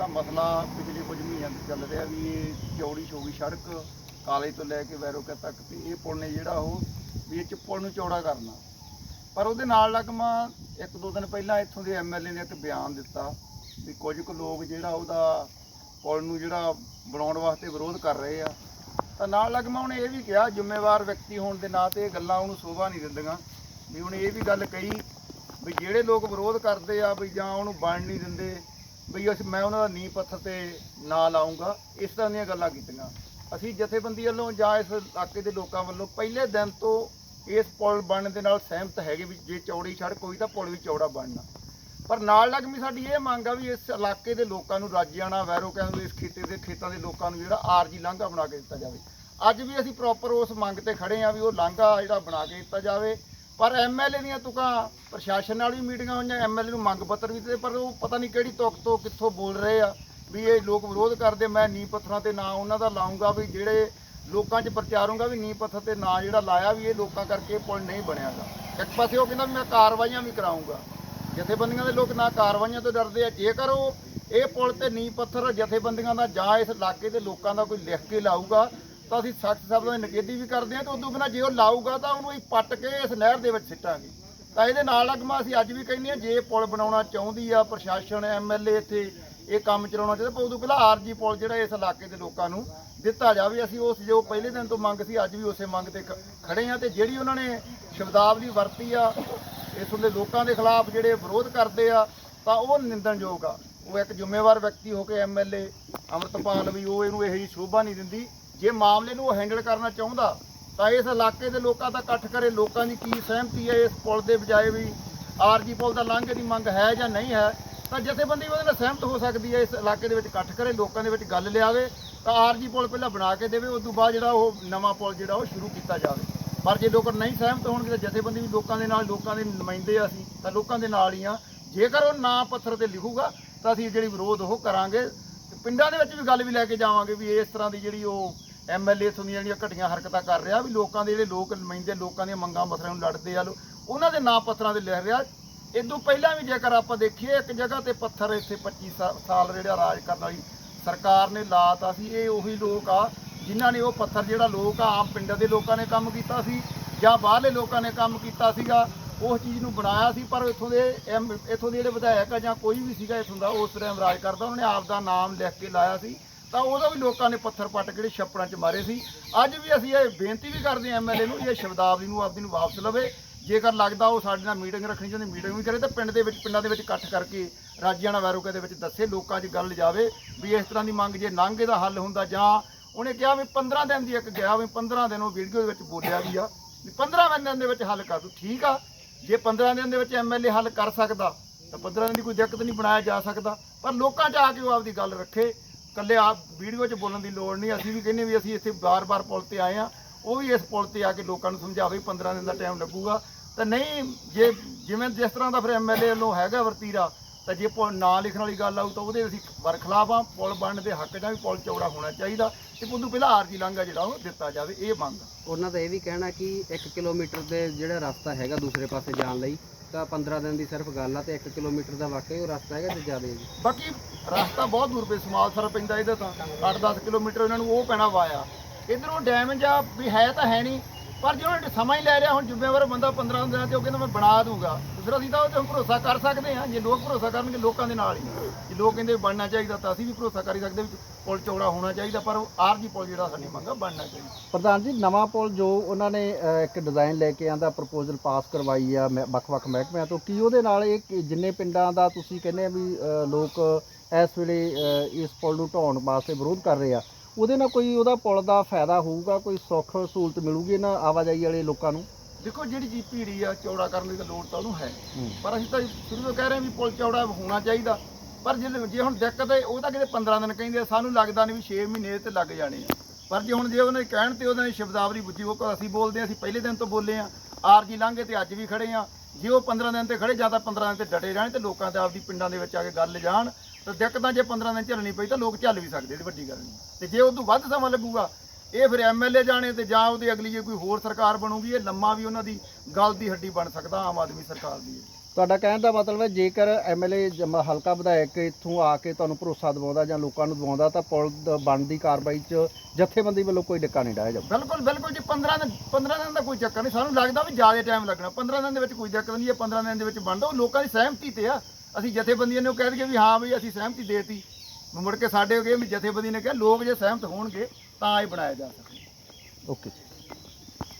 ਜਿਹੜਾ ਮਸਲਾ ਪਿਛਲੇ ਕੁਝ ਮਹੀਨਿਆਂ ਤੋਂ ਚੱਲ ਰਿਹਾ ਵੀ ਇਹ ਚੌੜੀ ਛੋਗੀ ਸੜਕ ਕਾਲੇ ਤੋਂ ਲੈ ਕੇ ਵੈਰੋਕਾ ਤੱਕ ਤੇ ਇਹ ਪੁਲ ਨੇ ਜਿਹੜਾ ਉਹ ਵੀ ਇਹ ਚ ਪੁਲ ਨੂੰ ਚੌੜਾ ਕਰਨਾ। ਪਰ ਉਹਦੇ ਨਾਲ ਲੱਗਮਾ ਇੱਕ ਦੋ ਦਿਨ ਪਹਿਲਾਂ ਇੱਥੋਂ ਦੇ ਐਮਐਲਏ ਨੇ ਇੱਕ ਬਿਆਨ ਦਿੱਤਾ ਵੀ ਕੁਝ ਕੁ ਲੋਕ ਜਿਹੜਾ ਉਹਦਾ ਪੁਲ ਨੂੰ ਜਿਹੜਾ ਬਣਾਉਣ ਵਾਸਤੇ ਵਿਰੋਧ ਕਰ ਰਹੇ ਆ। ਤਾਂ ਨਾਲ ਲੱਗਮਾ ਉਹਨੇ ਇਹ ਵੀ ਕਿਹਾ, ਜ਼ਿੰਮੇਵਾਰ ਵਿਅਕਤੀ ਹੋਣ ਦੇ ਨਾਂ ਤੇ ਇਹ ਗੱਲਾਂ ਉਹਨੂੰ ਸ਼ੋਭਾ ਨਹੀਂ ਦਿੰਦੀਆਂ। ਵੀ ਉਹਨੇ ਇਹ ਵੀ ਗੱਲ ਕਹੀ ਵੀ ਜਿਹੜੇ ਲੋਕ ਵਿਰੋਧ ਕਰਦੇ ਆ ਵੀ ਜਾਂ ਉਹਨੂੰ ਬਣ ਨਹੀਂ ਦਿੰਦੇ ਵੀ ਅਸੀਂ ਮੈਂ ਉਹਨਾਂ ਦਾ ਨੀਂਹ ਪੱਥਰ ਤੇ ਨਾ ਲਾਉਂਗਾ ਇਸ ਤਰ੍ਹਾਂ ਦੀਆਂ ਗੱਲਾਂ ਕੀਤੀਆਂ। ਅਸੀਂ ਜਥੇਬੰਦੀ ਵੱਲੋਂ ਜਾਂ ਇਸ ਇਲਾਕੇ ਦੇ ਲੋਕਾਂ ਵੱਲੋਂ ਪਹਿਲੇ ਦਿਨ ਤੋਂ ਇਸ ਪੁਲ ਬਣਨ ਦੇ ਨਾਲ ਸਹਿਮਤ ਹੈਗੇ ਵੀ ਜੇ ਚੌੜੀ ਸੜਕ ਹੋਈ ਤਾਂ ਪੁਲ ਵੀ ਚੌੜਾ ਬਣਨਾ। ਪਰ ਨਾਲ ਲੱਗਮੀ ਸਾਡੀ ਇਹ ਮੰਗ ਆ ਵੀ ਇਸ ਇਲਾਕੇ ਦੇ ਲੋਕਾਂ ਨੂੰ ਰਾਜਿਆਣਾ, ਵੈਰੋ ਕਹਿੰਦੇ ਇਸ ਖੇਤੇ ਦੇ ਖੇਤਾਂ ਦੇ ਲੋਕਾਂ ਨੂੰ ਜਿਹੜਾ ਆਰਜੀ ਲਾਂਘਾ ਬਣਾ ਕੇ ਦਿੱਤਾ ਜਾਵੇ। ਅੱਜ ਵੀ ਅਸੀਂ ਪ੍ਰੋਪਰ ਉਸ ਮੰਗ ਤੇ ਖੜੇ ਆ ਵੀ ਉਹ ਲਾਂਘਾ ਜਿਹੜਾ ਬਣਾ ਕੇ ਦਿੱਤਾ ਜਾਵੇ। ਪਰ ਐਮਐਲਏ ਦੀਆਂ ਤੁਕਾਂ ਪ੍ਰਸ਼ਾਸਨ ਨਾਲ ਵੀ ਮੀਟਿੰਗਾਂ ਹੋਈਆਂ ਐਮਐਲਏ ਨੂੰ ਮੰਗ ਪੱਤਰ ਵੀ ਦਿੱਤੇ ਪਰ ਉਹ ਪਤਾ ਨਹੀਂ ਕਿਹੜੀ ਤੁਕ ਤੋਂ ਕਿੱਥੋਂ ਬੋਲ ਰਹੇ ਆ ਵੀ ਇਹ ਲੋਕ ਵਿਰੋਧ ਕਰਦੇ, ਮੈਂ ਨੀ ਪੱਥਰਾਂ ਤੇ ਨਾ ਉਹਨਾਂ ਦਾ ਲਾਉਂਗਾ ਵੀ ਜਿਹੜੇ ਲੋਕਾਂ 'ਚ ਪ੍ਰਚਾਰੂੰਗਾ ਵੀ ਨੀ ਪੱਥਰ ਤੇ ਨਾ ਜਿਹੜਾ ਲਾਇਆ ਵੀ ਇਹ ਲੋਕਾਂ ਕਰਕੇ ਇਹ ਪੁਲ ਨਹੀਂ ਬਣਿਆਗਾ। ਇੱਕ ਪਾਸੇ ਉਹ ਕਹਿੰਦਾ ਵੀ ਮੈਂ ਕਾਰਵਾਈਆਂ ਵੀ ਕਰਾਉਂਗਾ ਜਥੇਬੰਦੀਆਂ ਦੇ ਲੋਕ ਨਾ ਕਾਰਵਾਈਆਂ ਤੋਂ ਡਰਦੇ ਆ, ਜੇਕਰ ਉਹ ਇਹ ਪੁਲ ਤੇ ਨੀ ਪੱਥਰ ਜਥੇਬੰਦੀਆਂ ਦਾ ਜਾਂ ਇਸ ਇਲਾਕੇ ਦੇ ਲੋਕਾਂ ਦਾ ਕੋਈ ਲਿਖ ਕੇ ਲਾਊਗਾ ਤਾਂ ਅਸੀਂ ਸਖਤ ਸ਼ਬਦਾਂ ਦੀ ਨਿਖੇਧੀ ਵੀ ਕਰਦੇ ਹਾਂ ਤੇ ਉਦੋਂ ਬਿਨਾਂ ਜੇ ਉਹ ਲਾਊਗਾ ਤਾਂ ਉਹਨੂੰ ਅਸੀਂ ਪੱਟ ਕੇ ਇਸ ਨਹਿਰ ਦੇ ਵਿੱਚ ਸਿੱਟਾਂਗੇ। ਤਾਂ ਇਹਦੇ ਨਾਲ ਅਗਮਾ ਅਸੀਂ ਅੱਜ ਵੀ ਕਹਿੰਦੇ ਹਾਂ, ਜੇ ਪੁਲ ਬਣਾਉਣਾ ਚਾਹੁੰਦੀ ਆ ਪ੍ਰਸ਼ਾਸਨ ਐਮਐਲਏ ਇੱਥੇ ਇਹ ਕੰਮ ਚਲਾਉਣਾ ਚਾਹੀਦਾ, ਪਰ ਉਦੋਂ ਪਹਿਲਾਂ ਆਰਜੀ ਪੁਲ ਜਿਹੜਾ ਇਸ ਇਲਾਕੇ ਦੇ ਲੋਕਾਂ ਨੂੰ ਦਿੱਤਾ ਜਾਵੇ। ਅਸੀਂ ਉਸ ਜੋ ਪਹਿਲੇ ਦਿਨ ਤੋਂ ਮੰਗ ਸੀ, ਅੱਜ ਵੀ ਉਸੇ ਮੰਗ ਤੇ ਖ- ਖੜੇ ਆ ਤੇ ਜਿਹੜੀ ਉਹਨਾਂ ਨੇ ਸ਼ਬਦਾਵਲੀ ਵਰਤੀ ਆ, ਇਸ ਦੇ ਲੋਕਾਂ ਦੇ ਖਿਲਾਫ ਜਿਹੜੇ ਵਿਰੋਧ ਕਰਦੇ ਆ, ਤਾਂ ਉਹ ਨਿੰਦਣਯੋਗ ਆ। ਉਹ ਇੱਕ ਜ਼ਿੰਮੇਵਾਰ ਵਿਅਕਤੀ ਹੋ ਕੇ ਐਮਐਲਏ ਅਮਰਤਪਾਲ ਵੀ ਉਹ ਇਹਨੂੰ ਇਹੋ ਜਿਹੀ ਸ਼ੋਭਾ ਨਹੀਂ ਦਿੰਦੀ। ਜੇ ਮਾਮਲੇ ਨੂੰ ਉਹ ਹੈਂਡਲ ਕਰਨਾ ਚਾਹੁੰਦਾ, ਤਾਂ ਇਸ ਇਲਾਕੇ ਦੇ ਲੋਕਾਂ ਦਾ ਇਕੱਠ ਕਰੇ, ਲੋਕਾਂ ਦੀ ਕੀ ਸਹਿਮਤੀ ਹੈ ਇਸ ਪੁਲ ਦੇ ਬਜਾਏ ਵੀ ਆਰਜੀ ਪੁਲ ਦਾ ਲਾਂਘੇ ਦੀ ਮੰਗ ਹੈ ਜਾਂ ਨਹੀਂ ਹੈ, ਤਾਂ ਜਥੇਬੰਦੀ ਉਹਦੇ ਨਾਲ ਸਹਿਮਤ ਹੋ ਸਕਦੀ ਹੈ ਇਸ ਇਲਾਕੇ ਦੇ ਵਿੱਚ ਇਕੱਠ ਕਰੇ, ਲੋਕਾਂ ਦੇ ਵਿੱਚ ਗੱਲ ਲਿਆਵੇ, ਤਾਂ ਆਰਜੀ ਪੁਲ ਪਹਿਲਾਂ ਬਣਾ ਕੇ ਦੇਵੇ ਉਸ ਤੋਂ ਬਾਅਦ ਜਿਹੜਾ ਉਹ ਨਵਾਂ ਪੁਲ ਜਿਹੜਾ ਉਹ ਸ਼ੁਰੂ ਕੀਤਾ ਜਾਵੇ। ਪਰ ਜੇ ਲੋਕ ਨਹੀਂ ਸਹਿਮਤ ਹੋਣਗੇ, ਤਾਂ ਜਥੇਬੰਦੀ ਵੀ ਲੋਕਾਂ ਦੇ ਨਾਲ, ਲੋਕਾਂ ਦੇ ਨੁਮਾਇੰਦੇ ਆ ਅਸੀਂ, ਤਾਂ ਲੋਕਾਂ ਦੇ ਨਾਲ ਹੀ ਆ। ਜੇਕਰ ਉਹ ਨਾਂ ਪੱਥਰ ਤੇ ਲਿਖੂਗਾ, ਤਾਂ ਅਸੀਂ ਜਿਹੜੀ ਵਿਰੋਧ ਉਹ ਕਰਾਂਗੇ। ਪਿੰਡਾਂ ਦੇ ਵਿੱਚ ਵੀ ਗੱਲ ਵੀ ਲੈ ਕੇ ਜਾਵਾਂਗੇ ਵੀ ਇਸ ਤਰ੍ਹਾਂ ਦੀ ਜਿਹੜੀ ਉਹ ਐਮਐਲਏ ਇਥੋਂ ਦੀਆਂ ਜਿਹੜੀਆਂ ਘਟੀਆਂ ਹਰਕਤਾਂ ਕਰ ਰਿਹਾ ਵੀ ਲੋਕਾਂ ਦੇ ਜਿਹੜੇ ਲੋਕ ਨੁਮਾਇੰਦੇ ਲੋਕਾਂ ਦੀਆਂ ਮੰਗਾਂ ਮਸਲਿਆਂ ਨੂੰ ਲੜਦੇ ਆ ਲੋ, ਉਹਨਾਂ ਦੇ ਨਾਂ ਪੱਥਰਾਂ ਤੇ ਲਿਖ ਰਿਹਾ। ਇਦੋਂ ਪਹਿਲਾਂ ਵੀ ਜੇਕਰ ਆਪਾਂ ਦੇਖੀਏ, ਇੱਕ ਜਗ੍ਹਾ ਤੇ ਪੱਥਰ ਇੱਥੇ 25 ਸਾ- ਸਾਲ ਜਿਹੜਾ ਰਾਜ ਕਰਨ ਵਾਲੀ ਸਰਕਾਰ ਨੇ ਲਾਤਾ ਸੀ, ਇਹ ਉਹੀ ਲੋਕ ਆ ਜਿਨ੍ਹਾਂ ਨੇ ਉਹ ਪੱਥਰ ਜਿਹੜਾ ਲੋਕ ਆ, ਆਮ ਪਿੰਡਾਂ ਦੇ ਲੋਕਾਂ ਨੇ ਕੰਮ ਕੀਤਾ ਸੀ ਜਾਂ ਬਾਹਰਲੇ ਲੋਕਾਂ ਨੇ ਕੰਮ ਕੀਤਾ ਸੀਗਾ ਉਸ ਚੀਜ਼ ਨੂੰ ਬਣਾਇਆ ਸੀ, ਪਰ ਇੱਥੋਂ ਦੇ ਐਮ- ਇੱਥੋਂ ਦੇ ਜਿਹੜੇ ਵਿਧਾਇਕ ਆ ਜਾਂ ਕੋਈ ਵੀ ਸੀਗਾ ਇੱਥੋਂ ਦਾ, ਉਸ ਟਾਈਮ ਰਾਜ ਕਰਦਾ, ਉਹਨਾਂ ਨੇ ਆਪ ਦਾ ਨਾਮ ਲਿਖ ਕੇ ਲਾਇਆ ਸੀ। ਤਾਂ ਉਹਦਾ ਵੀ ਲੋਕਾਂ ਨੇ ਪੱਥਰ ਪੱਟ ਕੇ ਜਿਹੜੇ ਛੱਪੜਾਂ 'ਚ ਮਾਰੇ ਸੀ। ਅੱਜ ਵੀ ਅਸੀਂ ਇਹ ਬੇਨਤੀ ਵੀ ਕਰਦੇ ਹਾਂ ਐਮਐਲਏ ਨੂੰ, ਇਹ ਸ਼ਬਦਾਵਲੀ ਨੂੰ ਆਪਦੀ ਨੂੰ ਵਾਪਸ ਲਵੇ। ਜੇਕਰ ਲੱਗਦਾ ਉਹ ਸਾਡੇ ਨਾਲ ਮੀਟਿੰਗ ਰੱਖਣੀ ਚਾਹੁੰਦੇ ਮੀਟਿੰਗ ਵੀ ਕਰੇ ਤਾਂ ਪਿੰਡ ਦੇ ਵਿੱਚ, ਪਿੰਡਾਂ ਦੇ ਵਿੱਚ ਇਕੱਠ ਕਰਕੇ ਰਾਜਿਆਂ ਨਾਲ ਵੈਰੋਕੇ ਦੇ ਵਿੱਚ ਦੱਸੇ ਲੋਕਾਂ 'ਚ ਗੱਲ ਜਾਵੇ ਵੀ ਇਸ ਤਰ੍ਹਾਂ ਦੀ ਮੰਗ ਜੇ ਨਾਂਗੇ ਦਾ ਹੱਲ ਹੁੰਦਾ ਜਾਂ ਉਹਨੇ ਕਿਹਾ ਵੀ 15 ਦਿਨ ਦੀ ਇੱਕ ਗਿਆ ਵੀ 15 ਦਿਨ ਉਹ ਵੀਡੀਓ ਦੇ ਵਿੱਚ ਬੋਲਿਆ ਵੀ ਆ ਵੀ 15 ਦਿਨ ਦੇ ਵਿੱਚ ਹੱਲ ਕਰ ਦੂ ਠੀਕ ਆ। ਜੇ 15 ਦਿਨ ਦੇ ਵਿੱਚ ਐਮਐਲਏ ਹੱਲ ਕਰ ਸਕਦਾ ਤਾਂ 15 ਦਿਨ ਦੀ ਕੋਈ ਦਿੱਕਤ ਨਹੀਂ ਬਣਾਇਆ ਜਾ ਸਕਦਾ। ਪਰ ਲੋਕਾਂ 'ਚ ਆ ਕੇ ਉਹ ਆਪਦੀ ਗੱਲ ਰੱਖੇ। ਕੱਲੇ ਆਪ ਵੀਡੀਓ 'ਚ ਬੋਲਣ ਦੀ ਲੋੜ ਨਹੀਂ, ਅਸੀਂ ਵੀ ਕਹਿੰਦੇ ਵੀ ਅਸੀਂ ਇੱਥੇ ਬਾਰ-ਬਾਰ ਪੁਲ ਤੇ ਆਏ ਆ ਉਹ ਵੀ ਇਸ ਪੁਲ ਤੇ ਆ ਕੇ ਲੋਕਾਂ ਨੂੰ ਸਮਝਾਵੇ 15 ਦਿਨ ਦਾ ਟਾਈਮ ਲੱਗੂਗਾ। ਤਾਂ ਨਹੀਂ, ਜੇ ਜਿਵੇਂ ਜਿਸ ਤਰ੍ਹਾਂ ਦਾ ਫਿਰ ਐਮਐਲਏ ਵੱਲੋਂ ਹੈਗਾ ਵਰਤੀਰਾ ਤਾਂ ਜੇ ਪੁਲ ਨਾ ਲਿਖਣ ਵਾਲੀ ਗੱਲ ਆਊ ਤਾਂ ਉਹਦੇ ਅਸੀਂ ਬਰਖਲਾਫ ਆ ਪੁਲ ਬਣਨ ਦੇ ਹੱਕ ਆ ਵੀ ਪੁਲ ਚੌੜਾ ਹੋਣਾ ਚਾਹੀਦਾ ਤੇ ਉਦੋਂ ਪਹਿਲਾਂ ਆਰਜੀ ਲਾਂਘਾ ਜਿਹੜਾ ਉਹ ਦਿੱਤਾ ਜਾਵੇ ਇਹ ਮੰਗ। ਉਹਨਾਂ ਦਾ ਇਹ ਵੀ ਕਹਿਣਾ ਕਿ 1 ਕਿਲੋਮੀਟਰ ਦੇ ਜਿਹੜਾ ਰਸਤਾ ਹੈਗਾ ਦੂਸਰੇ ਪਾਸੇ ਜਾਣ ਲਈ ਤਾਂ 15 ਦਿਨ ਦੀ ਸਿਰਫ ਗੱਲ ਆ ਤੇ 1 ਕਿਲੋਮੀਟਰ ਦਾ ਵਾਕਈ ਉਹ ਰਸਤਾ ਹੈਗਾ ਤੇ ਜ਼ਿਆਦਾ ਜੀ ਬਾਕੀ ਰਸਤਾ ਬਹੁਤ ਦੂਰ ਪੇ ਸਮਾਲ ਸਰ ਪੈਂਦਾ ਇਹਦਾ ਤਾਂ 8-10 ਕਿਲੋਮੀਟਰ ਇਹਨਾਂ ਨੂੰ ਉਹ ਪੈਣਾ ਵਾਇਆ ਇਧਰੋਂ ਡੈਮੇਜ ਆ ਵੀ ਹੈ ਤਾਂ ਹੈ ਨਹੀਂ ਪਰ ਜੇ ਉਹਨਾਂ ਸਮਾਂ ਹੀ ਲੈ ਰਿਹਾ, ਹੁਣ ਜ਼ਿੰਮੇਵਾਰ ਬੰਦਾ 15 ਦਿਨਾਂ ਤੇ ਉਹ ਕਹਿੰਦਾ ਮੈਂ ਬਣਾ ਦੂੰਗਾ। ਤੇ ਫਿਰ ਅਸੀਂ ਤਾਂ ਉਹ ਤੇ ਭਰੋਸਾ ਕਰ ਸਕਦੇ ਹਾਂ, ਜੇ ਲੋਕ ਭਰੋਸਾ ਕਰਨਗੇ ਲੋਕਾਂ ਦੇ ਨਾਲ ਹੀ। ਜੇ ਲੋਕ ਕਹਿੰਦੇ ਬਣਨਾ ਚਾਹੀਦਾ ਤਾਂ ਅਸੀਂ ਵੀ ਭਰੋਸਾ ਕਰ ਹੀ ਸਕਦੇ ਵੀ ਪੁਲ ਚੌੜਾ ਹੋਣਾ ਚਾਹੀਦਾ, ਪਰ ਆਰਜੀ ਪੁਲ ਜਿਹੜਾ ਸਾਡੀ ਮੰਗਾ ਬਣਨਾ ਚਾਹੀਦਾ। ਪ੍ਰਧਾਨ ਜੀ, ਨਵਾਂ ਪੁਲ ਜੋ ਉਹਨਾਂ ਨੇ ਇੱਕ ਡਿਜ਼ਾਈਨ ਲੈ ਕੇ ਆਂਦਾ ਪ੍ਰਪੋਜ਼ਲ ਪਾਸ ਕਰਵਾਈ ਆ, ਮੈਂ- ਵੱਖ-ਵੱਖ ਮਹਿਕਮਿਆਂ ਤੋਂ, ਕੀ ਉਹਦੇ ਨਾਲ ਇਹ ਕਿ ਜਿੰਨੇ ਪਿੰਡਾਂ ਦਾ ਤੁਸੀਂ ਕਹਿੰਦੇ ਵੀ ਲੋਕ ਇਸ ਵੇਲੇ ਇਸ ਪੁਲ ਨੂੰ ਢਾਉਣ ਵਾਸਤੇ ਵਿਰੋਧ ਕਰ ਰਹੇ ਆ ਉਹਦੇ ਨਾਲ ਕੋਈ ਉਹਦਾ ਪੁਲ ਦਾ ਫਾਇਦਾ ਹੋਊਗਾ ਕੋਈ ਸੁੱਖ ਸਹੂਲਤ ਮਿਲੂਗੀ ਇਹਨਾਂ ਆਵਾਜਾਈ ਵਾਲੇ ਲੋਕਾਂ ਨੂੰ? ਦੇਖੋ ਜਿਹੜੀ ਜੀ ਭੀੜੀ ਆ ਚੌੜਾ ਕਰਨ ਦੀ ਤਾਂ ਲੋੜ ਤਾਂ ਉਹਨੂੰ ਹੈ ਪਰ ਅਸੀਂ ਤਾਂ ਸ਼ੁਰੂ ਤੋਂ ਕਹਿ ਰਹੇ ਹਾਂ ਵੀ ਪੁਲ ਚੌੜਾ ਹੋਣਾ ਚਾਹੀਦਾ। ਪਰ ਜੇ ਜੇ ਹੁਣ ਦਿੱਕਤ ਹੈ ਉਹ ਤਾਂ ਕਿਤੇ 15 ਦਿਨ ਕਹਿੰਦੇ ਆ, ਸਾਨੂੰ ਲੱਗਦਾ ਨਹੀਂ ਵੀ 6 ਮਹੀਨੇ ਤੇ ਲੱਗ ਜਾਣੇ ਆ। ਪਰ ਜੇ ਹੁਣ ਜੇ ਉਹਨੇ ਕਹਿਣ ਤੇ ਉਹਦੇ ਨੇ ਸ਼ਬਦਾਵਲੀ ਬੁੱਝੀ ਉਹ ਅਸੀਂ ਬੋਲਦੇ ਹਾਂ ਅਸੀਂ ਪਹਿਲੇ ਦਿਨ ਤੋਂ ਬੋਲੇ ਆ ਆਰਜੀ ਲਾਂਘੇ ਤੇ ਅੱਜ ਵੀ ਖੜੇ ਆ ਜੇ ਉਹ 15 ਦਿਨ ਤੇ ਖੜੇ, ਜਾਂ ਤਾਂ 15 ਦਿਨ ਤੇ ਡਟੇ ਰਹਿਣ ਤੇ ਲੋਕਾਂ ਤੇ ਆਪਦੀ ਪਿੰਡਾਂ ਦੇ ਵਿੱਚ ਆ ਕੇ ਗੱਲ ਜਾਣ ਤਾਂ ਦਿੱਕਤਾਂ ਜੇ 15 ਦਿਨ ਝੱਲਣੀ ਪਈ ਤਾਂ ਲੋਕ ਝੱਲ ਵੀ ਸਕਦੇ ਇਹਦੀ ਵੱਡੀ ਗੱਲ ਨਹੀਂ। ਤੇ ਜੇ ਉਹ ਤੋਂ ਵੱਧ ਸਮਾਂ ਲੱਗੂਗਾ, ਇਹ ਫਿਰ ਐਮਐਲਏ ਜਾਣੇ ਤੇ ਜਾਂ ਉਹਦੀ ਅਗਲੀ ਜੇ ਕੋਈ ਹੋਰ ਸਰਕਾਰ ਬਣੂਗੀ, ਇਹ ਲੰਮਾ ਵੀ ਉਹਨਾਂ ਦੀ ਗੱਲ ਦੀ ਹੱਡੀ ਬਣ ਸਕਦਾ, ਆਮ ਆਦਮੀ ਸਰਕਾਰ ਦੀ। ਹੈ ਤੁਹਾਡਾ ਕਹਿਣ ਦਾ ਮਤਲਬ ਹੈ ਜੇਕਰ ਐਮਐਲਏ ਹਲਕਾ ਵਿਧਾਇਕ ਇੱਥੋਂ ਆ ਕੇ ਤੁਹਾਨੂੰ ਭਰੋਸਾ ਦਿਵਾਉਂਦਾ ਜਾਂ ਲੋਕਾਂ ਨੂੰ ਦਿਵਾਉਂਦਾ ਤਾਂ ਪੁਲ ਦ- ਬਣਦੀ ਕਾਰਵਾਈ 'ਚ ਜਥੇਬੰਦੀ ਵੱਲੋਂ ਕੋਈ ਡਿੱਕਾ ਨਹੀਂ ਡਾਇਆ ਜਾਊਗਾ। ਬਿਲਕੁਲ ਬਿਲਕੁਲ ਜੀ 15 ਦਿਨ 15 ਦਿਨ ਦਾ ਕੋਈ ਚੱਕਰ ਨਹੀਂ। ਸਾਨੂੰ ਲੱਗਦਾ ਵੀ ਜ਼ਿਆਦਾ ਟਾਈਮ ਲੱਗਣਾ। 15 ਦਿਨ ਦੇ ਵਿੱਚ ਕੋਈ ਦਿੱਕਤ ਨਹੀਂ ਇਹ 15 ਦਿਨ ਦੇ ਵਿੱਚ ਬਣਦਾ ਉਹ ਲੋਕਾਂ ਦੀ ਸਹਿਮਤੀ ਤੇ ਆ। ਅਸੀਂ ਜਥੇਬੰਦੀਆਂ ਨੂੰ ਕਹਿ ਦਈਏ ਵੀ ਹਾਂ ਵੀ ਅਸੀਂ ਸਹਿਮਤੀ ਦੇਤੀ। ਮੁੜ ਕੇ ਸਾਡੇ ਹੋ ਗਏ ਵੀ ਜਥੇਬੰਦੀ ਨੇ ਕਿਹਾ ਲੋਕ ਜੇ ਸਹਿਮਤ ਹੋਣਗੇ ਤਾਂ ਇਹ ਬਣਾਇਆ ਜਾ ਸਕਦਾ। ਓਕੇ ਜੀ।